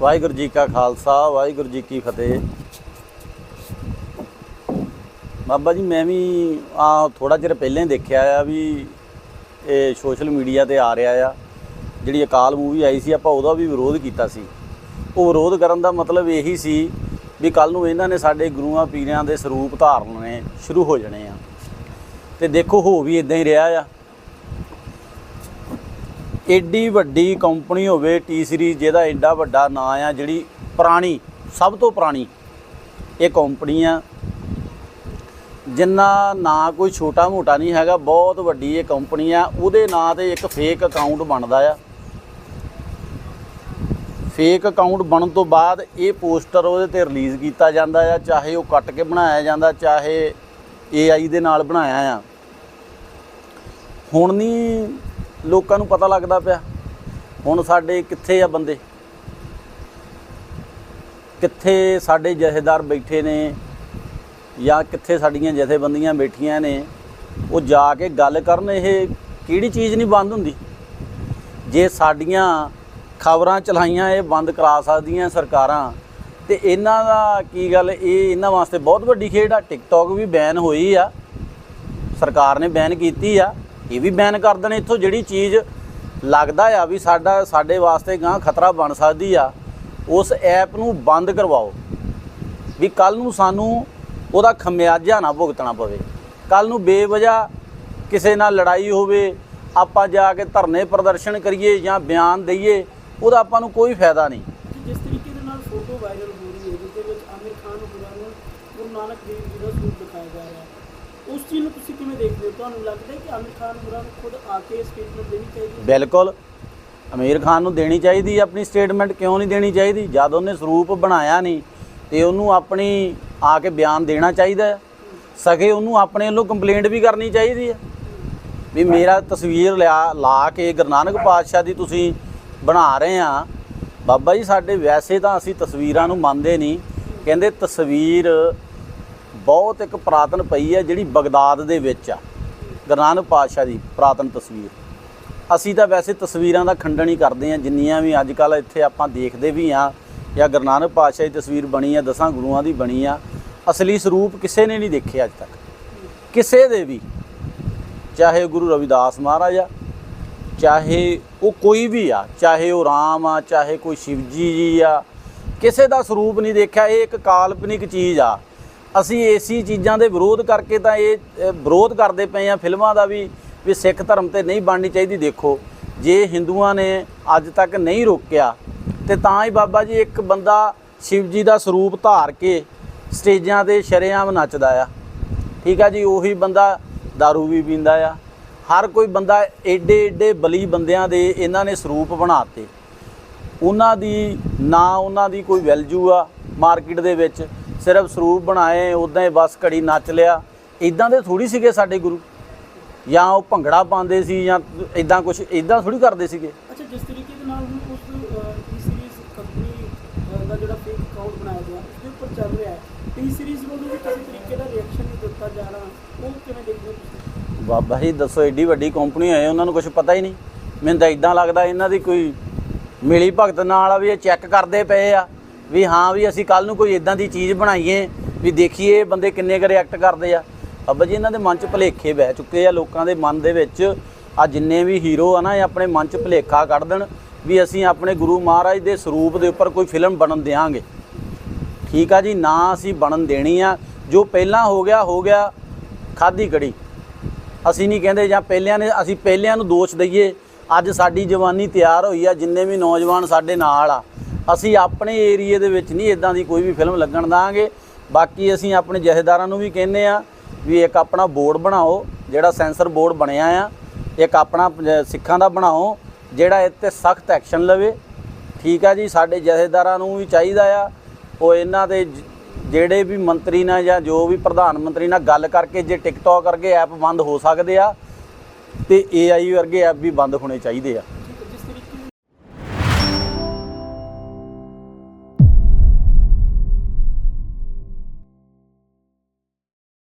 ਵਾਹਿਗੁਰੂ ਜੀ ਕਾ ਖਾਲਸਾ, ਵਾਹਿਗੁਰੂ ਜੀ ਕੀ ਫਤਿਹ। ਬਾਬਾ ਜੀ, ਮੈਂ ਵੀ ਆ ਥੋੜਾ ਚਿਰ ਪਹਿਲਾਂ ਹੀ ਦੇਖਿਆ ਆ ਵੀ ਇਹ ਸੋਸ਼ਲ ਮੀਡੀਆ ਤੇ ਆ ਰਿਹਾ ਆ। ਜਿਹੜੀ ਅਕਾਲ ਮੂਵੀ ਆਈ ਸੀ, ਆਪਾਂ ਉਹਦਾ ਵੀ ਵਿਰੋਧ ਕੀਤਾ ਸੀ। ਉਹ ਵਿਰੋਧ ਕਰਨ ਦਾ ਮਤਲਬ ਇਹੀ ਸੀ ਵੀ ਕੱਲ ਨੂੰ ਇਹਨਾਂ ਨੇ ਸਾਡੇ ਗੁਰੂਆਂ ਪੀਰਾਂ ਦੇ ਸਰੂਪ ਧਾਰਨੇ ਸ਼ੁਰੂ ਹੋ ਜਾਣੇ ਆ। ਤੇ ਦੇਖੋ, ਹੋ ਵੀ ਇਦਾਂ ਹੀ ਰਿਹਾ ਆ। ਐਡੀ ਵੱਡੀ ਕੰਪਨੀ ਹੋਵੇ, ਟੀ ਸੀਰੀਜ਼ ਜਿਹਦਾ ਐਡਾ ਵੱਡਾ ਨਾਂ ਆ, ਜਿਹੜੀ ਪੁਰਾਣੀ, ਸਭ ਤੋਂ ਪੁਰਾਣੀ ਇਹ ਕੰਪਨੀ ਆ। ਜਿੰਨਾ ਨਾਂ ਕੋਈ ਛੋਟਾ ਮੋਟਾ ਨਹੀਂ ਹੈਗਾ, ਬਹੁਤ ਵੱਡੀ ਇਹ ਕੰਪਨੀ ਆ। ਉਹਦੇ ਨਾਂ ਤੇ ਇੱਕ ਫੇਕ ਅਕਾਊਂਟ ਬਣਦਾ ਆ। ਫੇਕ ਅਕਾਊਂਟ ਬਣਨ ਤੋਂ ਬਾਅਦ ਇਹ ਪੋਸਟਰ ਉਹਦੇ ਤੇ ਰਿਲੀਜ਼ ਕੀਤਾ ਜਾਂਦਾ ਆ, ਚਾਹੇ ਉਹ ਕੱਟ ਕੇ ਬਣਾਇਆ ਜਾਂਦਾ, ਚਾਹੇ AI ਦੇ ਨਾਲ ਬਣਾਇਆ ਆ। ਹੁਣ ਨਹੀਂ ਲੋਕਾਂ ਨੂੰ ਪਤਾ ਲੱਗਦਾ ਪਿਆ ਹੁਣ ਸਾਡੇ ਕਿੱਥੇ ਆ ਬੰਦੇ? ਕਿੱਥੇ ਸਾਡੇ ਜਥੇਦਾਰ ਬੈਠੇ ਨੇ ਜਾਂ ਕਿੱਥੇ ਸਾਡੀਆਂ ਜਥੇਬੰਦੀਆਂ ਬੈਠੀਆਂ ਨੇ, ਉਹ ਜਾ ਕੇ ਗੱਲ ਕਰਨ, ਇਹ ਕਿਹੜੀ ਚੀਜ਼ ਨਹੀਂ ਬੰਦ ਹੁੰਦੀ? ਜੇ ਸਾਡੀਆਂ ਖਬਰਾਂ ਚਲਾਈਆਂ, ਇਹ ਬੰਦ ਕਰਾ ਸਕਦੀਆਂ ਸਰਕਾਰਾਂ, ਤੇ ਇਹਨਾਂ ਦਾ ਕੀ ਗੱਲ, ਇਹ ਇਹਨਾਂ ਵਾਸਤੇ ਬਹੁਤ ਵੱਡੀ ਖੇਡ ਆ। ਟਿਕਟੌਕ ਵੀ ਬੈਨ ਹੋਈ ਆ। ਸਰਕਾਰ ਨੇ ਬੈਨ ਕੀਤੀ ਆ। ਇਹ ਵੀ ਬੈਨ ਕਰ ਦੇਣ ਇੱਥੋਂ ਜਿਹੜੀ ਚੀਜ਼ ਲੱਗਦਾ ਆ ਵੀ ਸਾਡਾ ਸਾਡੇ ਵਾਸਤੇ ਗਾਂ ਖਤਰਾ ਬਣ ਸਕਦੀ ਆ, ਉਸ ਐਪ ਨੂੰ ਬੰਦ ਕਰਵਾਓ। ਵੀ ਕੱਲ ਨੂੰ ਸਾਨੂੰ ਉਹਦਾ ਖਮਿਆਜਾ ਨਾ ਭੁਗਤਣਾ ਪਵੇ। ਕੱਲ ਨੂੰ ਬੇਵਜ੍ਹਾ ਕਿਸੇ ਨਾਲ ਲੜਾਈ ਹੋਵੇ, ਆਪਾਂ ਜਾ ਕੇ ਧਰਨੇ ਪ੍ਰਦਰਸ਼ਨ ਕਰੀਏ ਜਾਂ ਬਿਆਨ ਦਈਏ, ਉਹਦਾ ਆਪਾਂ ਨੂੰ ਕੋਈ ਫਾਇਦਾ ਨਹੀਂ। ਜਿਸ ਤਰੀਕੇ ਦੇ ਨਾਲ ਫੋਟੋ ਵਾਇਰਲ ਹੋ ਰਹੀ ਹੈ, ਜਿਸ ਦੇ ਵਿੱਚ ਆਮਿਰ ਖਾਨ ਨੂੰ ਗੁਰੂ ਨਾਨਕ ਦੇਵ ਜੀ ਦਾ ਸਰੂਪ ਦਿਖਾਇਆ ਜਾ ਰਿਹਾ ਹੈ। ਉਸ ਚੀਜ਼ ਨੂੰ ਤੁਸੀਂ ਕਿਵੇਂ ਦੇਖਦੇ ਹੋ? ਤੁਹਾਨੂੰ ਲੱਗਦਾ ਹੈ ਕਿ ਆਮਿਰ ਖਾਨ ਹੋਰਾਂ ਨੂੰ ਖੁਦ ਆ ਕੇ ਸਟੇਟਮੈਂਟ ਦੇਣੀ ਚਾਹੀਦੀ ਹੈ? ਬਿਲਕੁਲ। ਅਮੀਰ ਖਾਨ ਨੂੰ ਦੇਣੀ ਚਾਹੀਦੀ ਆਪਣੀ ਸਟੇਟਮੈਂਟ ਕਿਉਂ ਨਹੀਂ ਦੇਣੀ ਚਾਹੀਦੀ? ਜਦ ਉਹਨੇ ਸਰੂਪ ਬਣਾਇਆ ਨਹੀਂ, ਤੇ ਉਹਨੂੰ ਆਪਣੀ ਆ ਕੇ ਬਿਆਨ ਦੇਣਾ ਚਾਹੀਦਾ ਸਕੇ ਉਹਨੂੰ ਆਪਣੇ ਵੱਲੋਂ ਕੰਪਲੇਂਟ ਵੀ ਕਰਨੀ ਚਾਹੀਦੀ ਹੈ। ਵੀ ਮੇਰਾ ਤਸਵੀਰ ਲਿਆ, ਲਾ ਕੇ ਗੁਰੂ ਨਾਨਕ ਪਾਤਸ਼ਾਹ ਦੀ ਤੁਸੀਂ ਬਣਾ ਰਹੇ ਆ। ਬਾਬਾ ਜੀ, ਸਾਡੇ ਵੈਸੇ ਤਾਂ ਅਸੀਂ ਤਸਵੀਰਾਂ ਨੂੰ ਮੰਨਦੇ ਨਹੀਂ। ਕਹਿੰਦੇ ਤਸਵੀਰ ਬਹੁਤ ਇੱਕ ਪੁਰਾਤਨ ਪਈ ਹੈ ਜਿਹੜੀ ਬਗਦਾਦ ਦੇ ਵਿੱਚ ਆ। ਗੁਰੂ ਨਾਨਕ ਪਾਤਸ਼ਾਹ ਦੀ ਪੁਰਾਤਨ ਤਸਵੀਰ। ਅਸੀਂ ਤਾਂ ਵੈਸੇ ਤਸਵੀਰਾਂ ਦਾ ਖੰਡਨ ਹੀ ਕਰਦੇ ਹਾਂ, ਜਿੰਨੀਆਂ ਵੀ ਅੱਜ ਕੱਲ ਇੱਥੇ ਆਪਾਂ ਦੇਖਦੇ ਵੀ ਆ ਜਾਂ ਗੁਰੂ ਨਾਨਕ ਪਾਤਸ਼ਾਹ ਦੀ ਤਸਵੀਰ ਬਣੀ ਆ, ਦਸਾਂ ਗੁਰੂਆਂ ਦੀ ਬਣੀ ਆ, ਅਸਲੀ ਸਰੂਪ ਕਿਸੇ ਨੇ ਨਹੀਂ ਦੇਖਿਆ ਅੱਜ ਤੱਕ। ਕਿਸੇ ਦੇ ਵੀ। ਚਾਹੇ ਗੁਰੂ ਰਵਿਦਾਸ ਮਹਾਰਾਜ ਆ, ਚਾਹੇ ਉਹ ਕੋਈ ਵੀ ਆ, ਚਾਹੇ ਉਹ ਰਾਮ ਆ, ਚਾਹੇ ਕੋਈ ਸ਼ਿਵਜੀ ਜੀ ਆ, ਕਿਸੇ ਦਾ ਸਰੂਪ ਨਹੀਂ ਦੇਖਿਆ, ਇਹ ਇੱਕ ਕਾਲਪਨਿਕ ਚੀਜ਼ ਆ। ਅਸੀਂ ਏਸੀ ਚੀਜ਼ਾਂ ਦੇ ਵਿਰੋਧ ਕਰਕੇ ਤਾਂ ਇਹ ਵਿਰੋਧ ਕਰਦੇ ਪਏ ਆ ਫਿਲਮਾਂ ਦਾ ਵੀ ਵੀ ਸਿੱਖ ਧਰਮ ਤੇ ਨਹੀਂ ਬਣਨੀ ਚਾਹੀਦੀ, ਦੇਖੋ। ਜੇ ਹਿੰਦੂਆਂ ਨੇ ਅੱਜ ਤੱਕ ਨਹੀਂ ਰੋਕਿਆ, ਤੇ ਤਾਂ ਹੀ ਬਾਬਾ ਜੀ ਇੱਕ ਬੰਦਾ ਸ਼ਿਵ ਜੀ ਦਾ ਸਰੂਪ ਧਾਰ ਕੇ ਸਟੇਜਾਂ ਤੇ ਸ਼ਰੇਆਮ ਨੱਚਦਾ ਆ। ਠੀਕ ਆ ਜੀ, ਉਹੀ ਬੰਦਾ दारू ਵੀ ਪੀਂਦਾ ਆ। ਹਰ ਕੋਈ ਬੰਦਾ ਏਡੇ ਏਡੇ ਬਲੀ ਬੰਦਿਆਂ ਦੇ ਇਹਨਾਂ ਨੇ ਸਰੂਪ ਬਣਾਤੇ। ਉਹਨਾਂ ਦੀ ਨਾ ਉਹਨਾਂ ਦੀ ਕੋਈ ਵੈਲਿਊ ਆ ਮਾਰਕੀਟ ਦੇ ਵਿੱਚ ਸਿਰਫ ਸਰੂਪ ਬਣਾਏ ਉਦਾਂ ਹੀ ਬਸ ਘੜੀ ਨੱਚ ਲਿਆ। ਇਦਾਂ ਦੇ ਥੋੜੀ ਸੀਗੇ ਸਾਡੇ ਗੁਰੂ। ਜਾਂ ਉਹ ਭੰਗੜਾ ਪਾਉਂਦੇ ਸੀ ਜਾਂ ਇਦਾਂ ਕੁਝ ਇਦਾਂ ਥੋੜੀ ਕਰਦੇ ਸੀਗੇ। ਅੱਛਾ ਜਿਸ ਤਰੀਕੇ ਦੇ ਨਾਲ ਹੁਣ ਉਸ ਟੀ ਸੀਰੀਜ਼ ਕੰਪਨੀ ਦਾ ਜਿਹੜਾ ਫੇਕ ਅਕਾਊਂਟ ਬਣਾਇਆ ਗਿਆ ਉਸ ਉੱਪਰ ਚੱਲ ਰਿਹਾ ਹੈ। ਟੀ ਸੀਰੀਜ਼ ਨੂੰ ਵੀ ਕਿਸੇ ਤਰੀਕੇ ਦਾ ਰਿਐਕਸ਼ਨ ਨਹੀਂ ਦਿੱਤਾ ਜਾ ਰਿਹਾ? ਉਹ ਕਿਵੇਂ ਦੇਖਦੇ ਹੋ ਤੁਸੀਂ? ਬਾਬਾ ਜੀ ਦੱਸੋ ਏਡੀ ਵੱਡੀ ਕੰਪਨੀ ਹੋਏ ਉਹਨਾਂ ਨੂੰ ਕੁਝ ਪਤਾ ਹੀ ਨਹੀਂ। ਮੈਨੂੰ ਤਾਂ ਇਦਾਂ ਲੱਗਦਾ ਇਹਨਾਂ ਦੀ ਕੋਈ ਮਿਲੀ ਭਗਤ ਨਾਲ ਵੀ ਇਹ ਚੈੱਕ ਕਰਦੇ ਪਏ ਆ। ਵੀ ਹਾਂ ਵੀ ਅਸੀਂ ਕੱਲ ਨੂੰ ਕੋਈ ਇਦਾਂ ਦੀ ਚੀਜ਼ ਬਣਾਈਏ, ਵੀ ਦੇਖੀਏ ਬੰਦੇ ਕਿੰਨੇ ਕੁ ਰਿਐਕਟ ਕਰਦੇ ਆ। ਬਾਬਾ ਜੀ, ਇਹਨਾਂ ਦੇ ਮਨ 'ਚ ਭੁਲੇਖੇ ਬਹਿ ਚੁੱਕੇ ਆ ਲੋਕਾਂ ਦੇ ਮਨ ਦੇ ਵਿੱਚ। ਆ ਜਿੰਨੇ ਵੀ ਹੀਰੋ ਆ ਨਾ, ਇਹ ਆਪਣੇ ਮਨ 'ਚ ਭੁਲੇਖਾ ਕੱਢ ਦੇਣ ਵੀ ਅਸੀਂ ਆਪਣੇ ਗੁਰੂ ਮਹਾਰਾਜ ਦੇ ਸਰੂਪ ਦੇ ਉੱਪਰ ਕੋਈ ਫਿਲਮ ਬਣਨ ਦਿਆਂਗੇ। ਠੀਕ ਆ ਜੀ, ਨਾ ਅਸੀਂ ਬਣਨ ਦੇਣੀ ਆ। ਜੋ ਪਹਿਲਾਂ ਹੋ ਗਿਆ ਹੋ ਗਿਆ ਖਾਦੀ ਕੜੀ। ਅਸੀਂ ਨਹੀਂ ਕਹਿੰਦੇ ਜਾਂ ਪਹਿਲਿਆਂ ਨੇ, ਅਸੀਂ ਪਹਿਲਿਆਂ ਨੂੰ ਦੋਸ਼ ਦਈਏ। ਅੱਜ ਸਾਡੀ ਜਵਾਨੀ ਤਿਆਰ ਹੋਈ ਆ, ਜਿੰਨੇ ਵੀ ਨੌਜਵਾਨ ਸਾਡੇ ਨਾਲ ਆ ਅਸੀਂ ਆਪਣੇ ਏਰੀਏ ਦੇ ਵਿੱਚ ਨਹੀਂ ਇਦਾਂ ਦੀ ਕੋਈ ਵੀ ਫਿਲਮ ਲੱਗਣ ਦਾਂਗੇ। ਬਾਕੀ ਅਸੀਂ ਆਪਣੇ ਜਥੇਦਾਰਾਂ ਨੂੰ ਵੀ ਕਹਿੰਦੇ ਆ ਵੀ ਇੱਕ ਆਪਣਾ ਬੋਰਡ ਬਣਾਓ, ਜਿਹੜਾ ਸੈਂਸਰ ਬੋਰਡ ਬਣਿਆ ਆ। ਇੱਕ ਆਪਣਾ ਸਿੱਖਾਂ ਦਾ ਬਣਾਓ, ਜਿਹੜਾ ਇਹ ਤੇ ਸਖਤ ਐਕਸ਼ਨ ਲਵੇ। ਠੀਕ ਆ ਜੀ, ਸਾਡੇ ਜਥੇਦਾਰਾਂ ਨੂੰ ਵੀ ਚਾਹੀਦਾ ਆ। ਉਹ ਇਹਨਾਂ ਦੇ ਜਿਹੜੇ ਵੀ ਮੰਤਰੀ ਨਾਲ ਜਾਂ ਜੋ ਵੀ ਪ੍ਰਧਾਨ ਮੰਤਰੀ ਨਾਲ ਗੱਲ ਕਰਕੇ ਜੇ ਟਿਕਟੌਕ ਵਰਗੇ ਐਪ ਬੰਦ ਹੋ ਸਕਦੇ ਆ, ਤੇ AI ਵਰਗੇ ਐਪ ਵੀ ਬੰਦ ਹੋਣੇ ਚਾਹੀਦੇ ਆ।